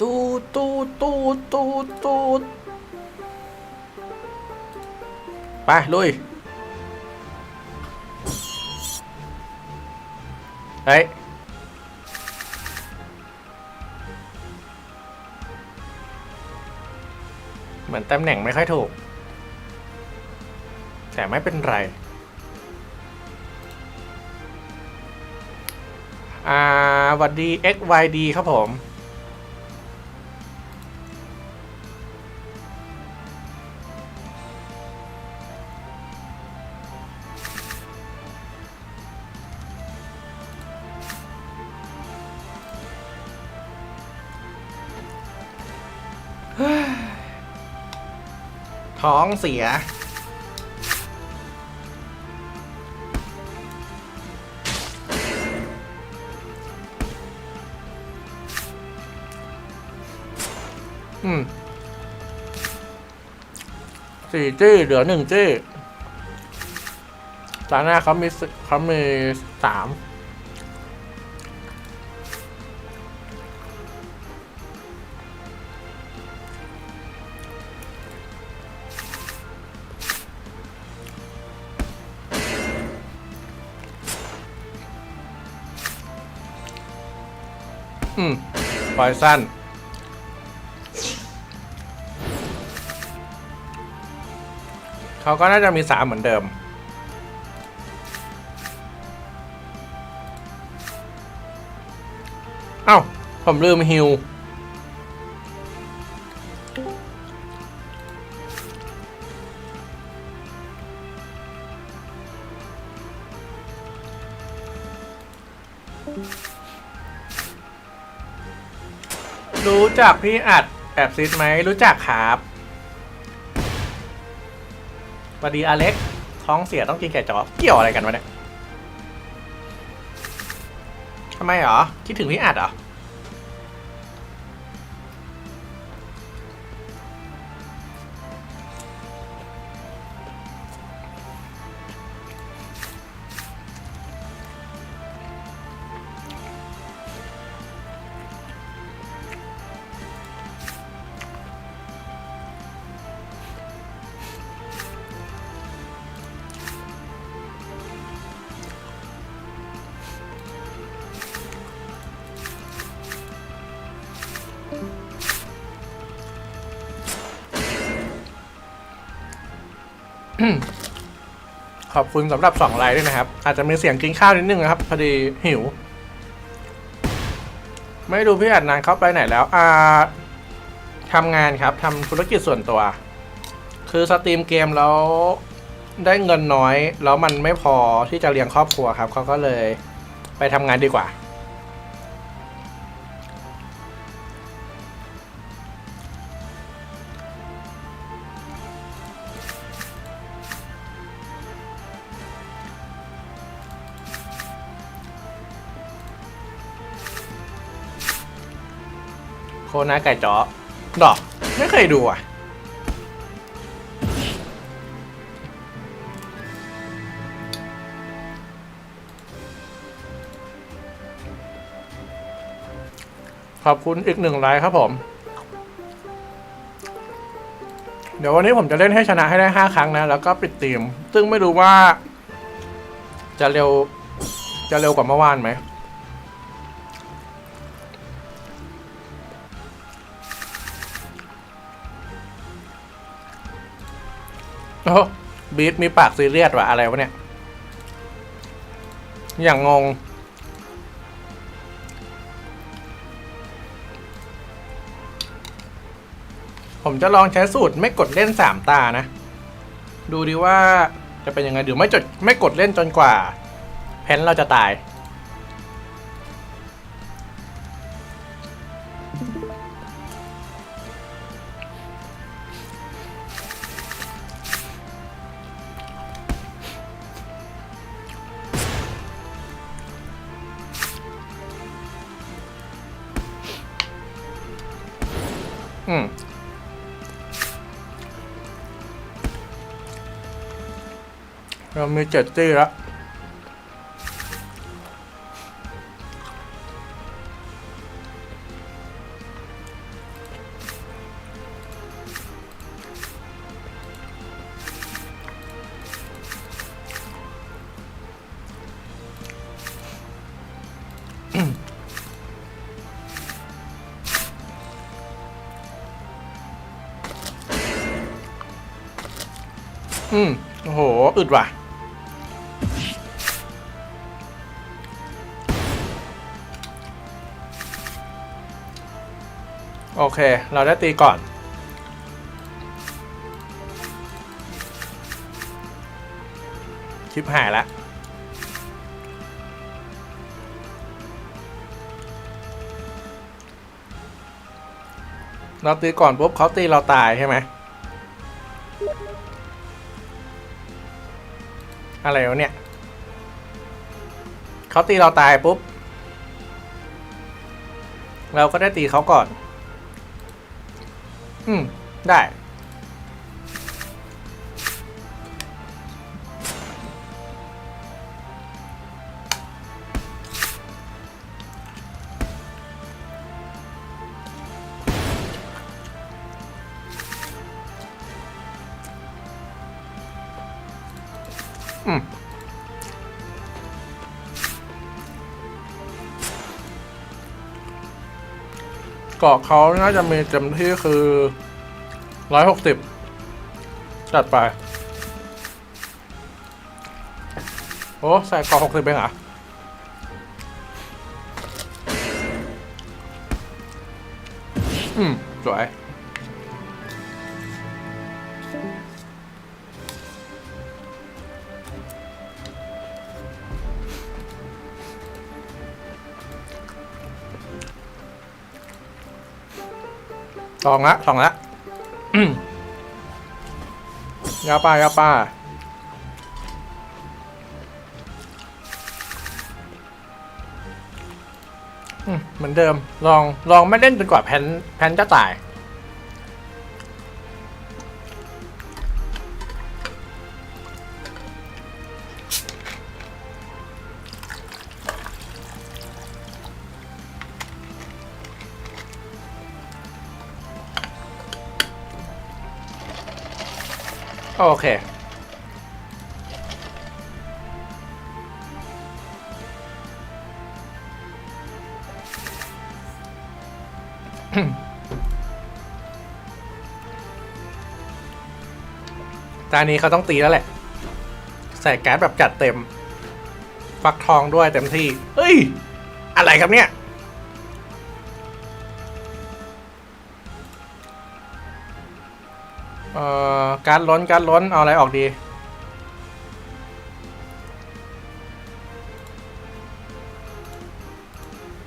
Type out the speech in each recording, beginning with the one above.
ตูตูตูตูตูไปลุยเฮ้ยเหมือนตำแหน่งไม่ค่อยถูก แต่ไม่เป็นไร อ่าวัดดี XYD ครับผม ท้องเสีย อืมสี่จี้เหลือหนึ่งจี้ตอนหน้าเขามีเขามีสาม ลอยสั้นเขาก็น่าจะมีสามเหมือนเดิม เอ้า ผมลืมฮิว รู้จักพี่อัดแอบซิดไหมรู้จักครับสวัสดีอเล็ก ท้องเสียต้องกินไก่จอเกี่ยวอะไรกันวะเนี่ยทำไมเหรอ คิดถึงพี่อัดเหรอ ขอบคุณสำหรับสองไลน์ด้วยนะครับ อาจจะมีเสียงกินข้าวนิดนึงนะครับ พอดีหิว ไม่ดูพี่อัดนานเข้าไปไหนแล้ว อ่าทำงานครับทำธุรกิจส่วนตัว คือสตรีมเกมแล้วได้เงินน้อย แล้วมันไม่พอที่จะเลี้ยงครอบครัวครับเขาก็เลยไปทำงานดีกว่า โคนาไก่จ๋อดอก ไม่เคยดูอะ ขอบคุณอีกหนึ่งไลค์ครับผม เดี๋ยววันนี้ผมจะเล่นให้ชนะให้ได้ห้าครั้งนะ แล้วก็ปิดทีม ซึ่งไม่รู้ว่า จะเร็ว จะเร็วกว่าเมื่อวานไหม โอ้บีทมีปากซีเรียสว่ะอะไรวะเนี่ย อย่างงง ผมจะลองใช้สูตรไม่กดเล่นสามตานะ ดูดีว่าจะเป็นยังไงเดี๋ยวไม่จดไม่กดเล่นจนกว่า แพนเราจะตาย เรามีเจ็ดตี้แล้ว อืม โอ้โห อึดว่ะ โอเค เราได้ตีก่อน ชิปหายล้วเราตีก่อนปุ๊บเขาตีเราตายใช่ไหม อะไรวะเนี่ย เขาตีเราตายปุ๊บ เราก็ได้ตีเขาก่อน อืม ได้ อืม เกาะเขาน่าจะมีเต็มที่คือร้อยหกสิบจัดไป โอ้ใส่เกาะหกสิบเองเหรออืม สวย สองละสองละยาป้ายาป้าเหมือนเดิม ลองลองไม่เล่นจนกว่าแพนแพนจะตาย โอเคตอนนี้เขาต้องตีแล้วแหละ ใส่แก๊สแบบจัดเต็ม ฟักทองด้วยเต็มที่ เฮ้ย อะไรครับเนี่ย เอ่อการล้นการล้นเอาอะไรออกดี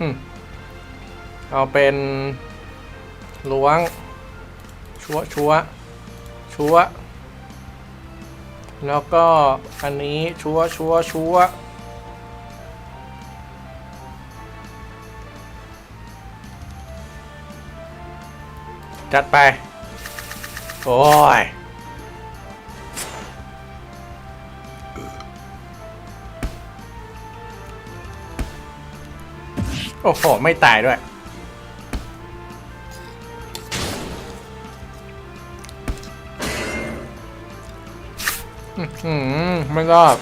อืม เอาเป็นล้วง ชัวชัวชัวแล้วก็อันนี้ชัวชัวชัวจัดไป โอ้ยโอ้โห ไม่ตายด้วย อื้อหือไม่รอด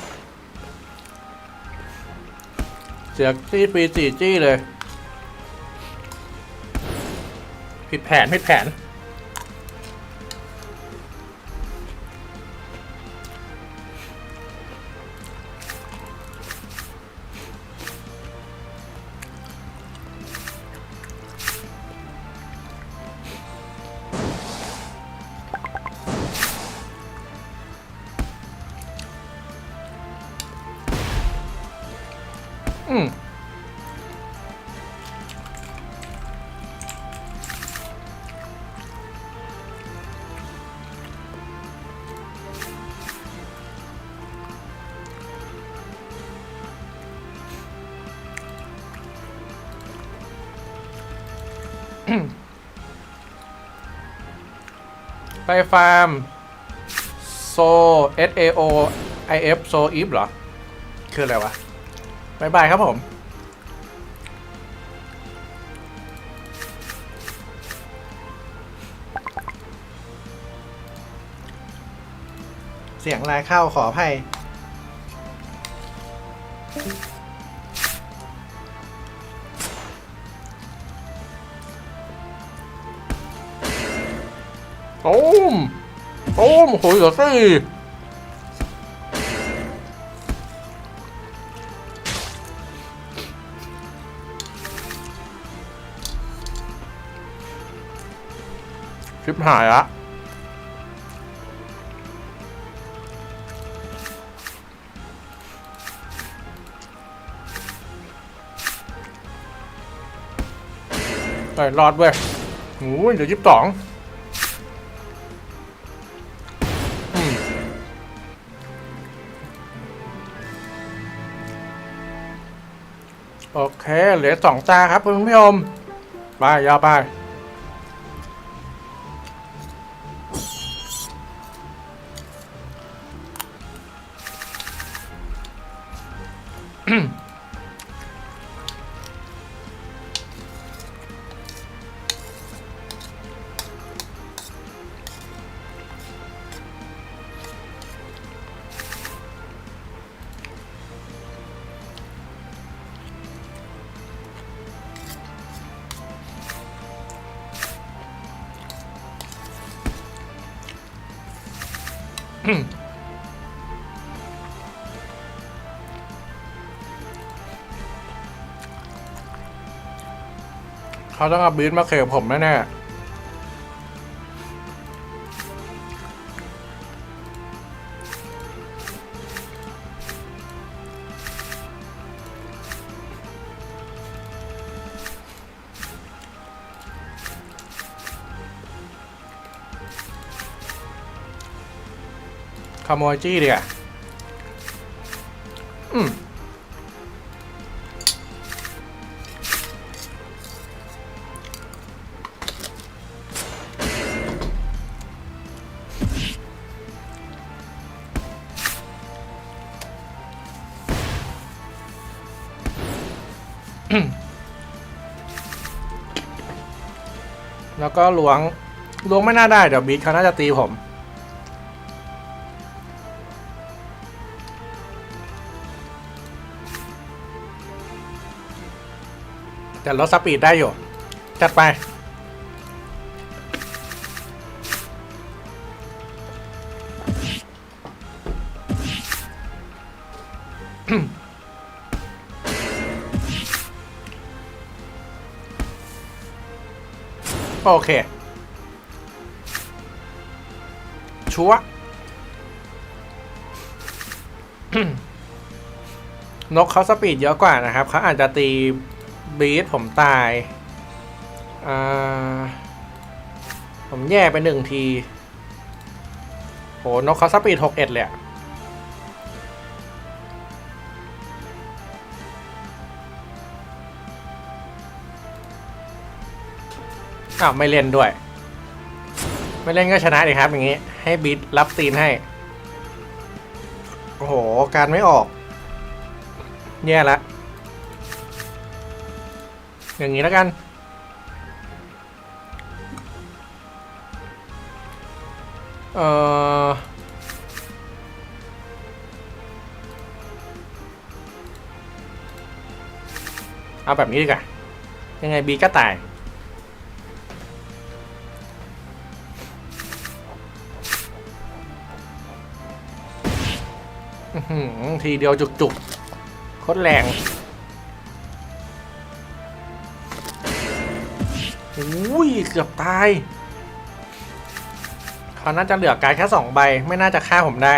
เสียจี้ฟรีสี่จี้เลย ผิดแผนผิดแผน ไปฟาร์มโซ S A O I F โซอีฟเหรอ คืออะไรวะบายบายครับผมเสียงลายเข้าขออภัย มโหยสิชิบหายละไปรอดเว้ยโอ้ยเดี๋ยวยิบสอง โอเค เหลือสองตาครับคุณผู้ชมไปยาวไป เขาต้องเอาบีทมาเขยผมแน่ๆ โมยจี้ดีกว่าอืมแล้วก็ล้วงล้วงไม่น่าได้ เดี๋ยวบีทเขาน่าจะตีผม แต่ลดสปีดได้อยู่ จัดไป โอเค ชัว นกเขาสปีดเยอะกว่านะครับ เขาอาจจะตี บีทผมตาย อ่า ผมแย่ไปหนึ่งที โห นกเขาสปีดหกเอ็ดเลยอ้าวไม่เล่นด้วย ไม่เล่นก็ชนะดิครับ อย่างงี้ ให้บีทรับตีนให้ โอ้โห การไม่ออก แย่ละ อย่างนี้แล้วกัน เออเอาแบบนี้ดีกว่ายังไงบีก็ตายทีเดียวจุกๆโคตรแรง อุ้ยเกือบตายเขาน่าจะเหลือการแค่สองใบ ไม่น่าจะฆ่าผมได้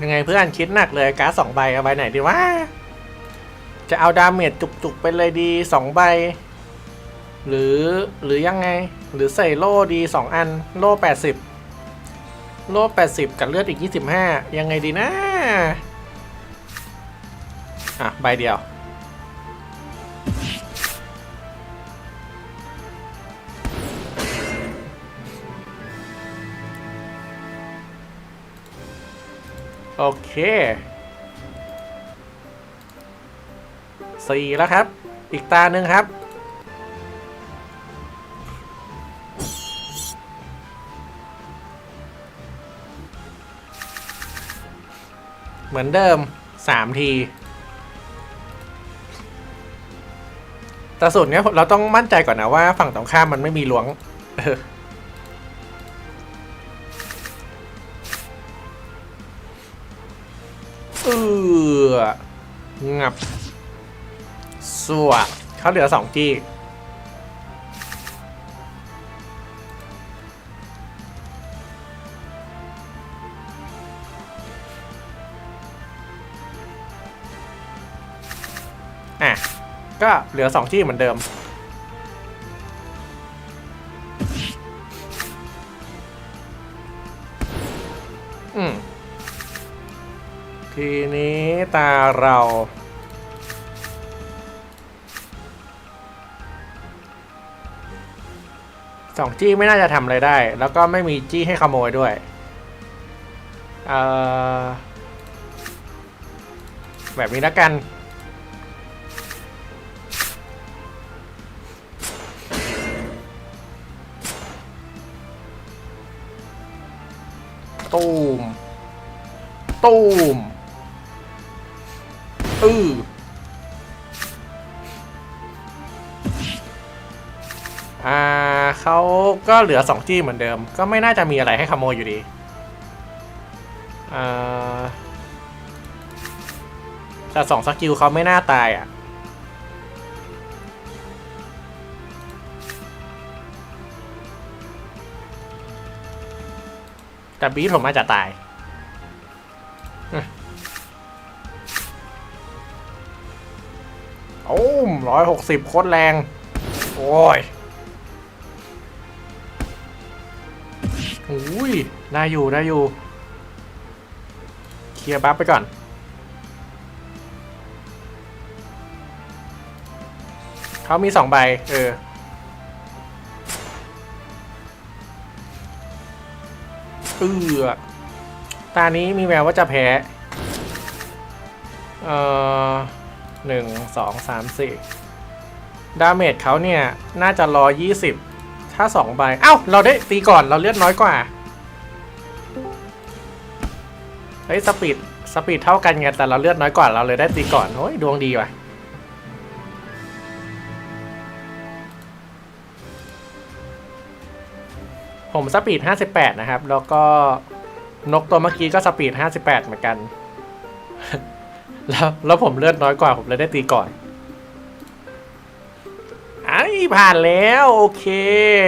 ยังไงเพื่อนคิดหนักเลยการ์ดสองใบเอาใบไหนดีวะจะเอาดาเมจจุกๆไปเลยดีสองใบ หรือหรือยังไง หรือใส่โล่ดีสองอัน โล่แปดสิบโล่แปดสิบกับเลือดอีกยี่สิบห้ายังไงดีนะอะใบเดียว โอเคสี่แล้วครับ อีกตาหนึ่งครับ เหมือนเดิมสามทีแต่สุดเนี้เราต้องมั่นใจก่อนนะว่าฝั่งตรงข้ามมันไม่มีล้วง เออเอองับสวเขาเหลือสองจี้อะ ก็เหลือสองที่เหมือนเดิมอืม ทีนี้ตาเรา สองจี้ไม่น่าจะทำอะไรได้ แล้วก็ไม่มีจี้ให้ขโมยด้วย เอ่อ แบบนี้แล้วกันตูมตูม อืออ่าเขาก็เหลือสองจี้เหมือนเดิม ก็ไม่น่าจะมีอะไรให้ขโมยอยู่ดีอ่าแต่สองสกิลเขาไม่น่าตายอะแต่บีทผมอาจจะตาย ร้อยหกสิบโคตรแรง โอ้ยอุ้ยได้อยู่ได้อยู่ เคลียร์บัฟไปก่อน เขามีสองใบ เออ เออตานี้มีแววว่าจะแพ้ เอ่อ หนึ่งสองสามสี่ดาเมจเขาเนี่ย น่าจะรอยี่สิบถ้าสองใบ เอ้า เราได้ตีก่อนเราเลือดน้อยกว่า เฮ้ย สปีด สปีดเท่ากันไงแต่เราเลือดน้อยกว่าเราเลยได้ตีก่อน โอ้ย ดวงดีว่ะผมสปีด 58 นะครับ แล้วก็นกตัวเมื่อกี้ก็สปีด 58 เหมือนกัน แล้วแล้วผมเลือดน้อยกว่าผมเลยได้ตีก่อนไอ้ผ่านแล้ว โอเค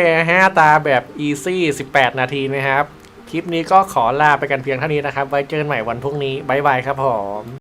5ตาแบบอีซี่18 นาทีนะครับ คลิปนี้ก็ขอลาไปกันเพียงเท่านี้นะครับ ไว้เจอกันใหม่วันพรุ่งนี้ บ๊ายบายครับผม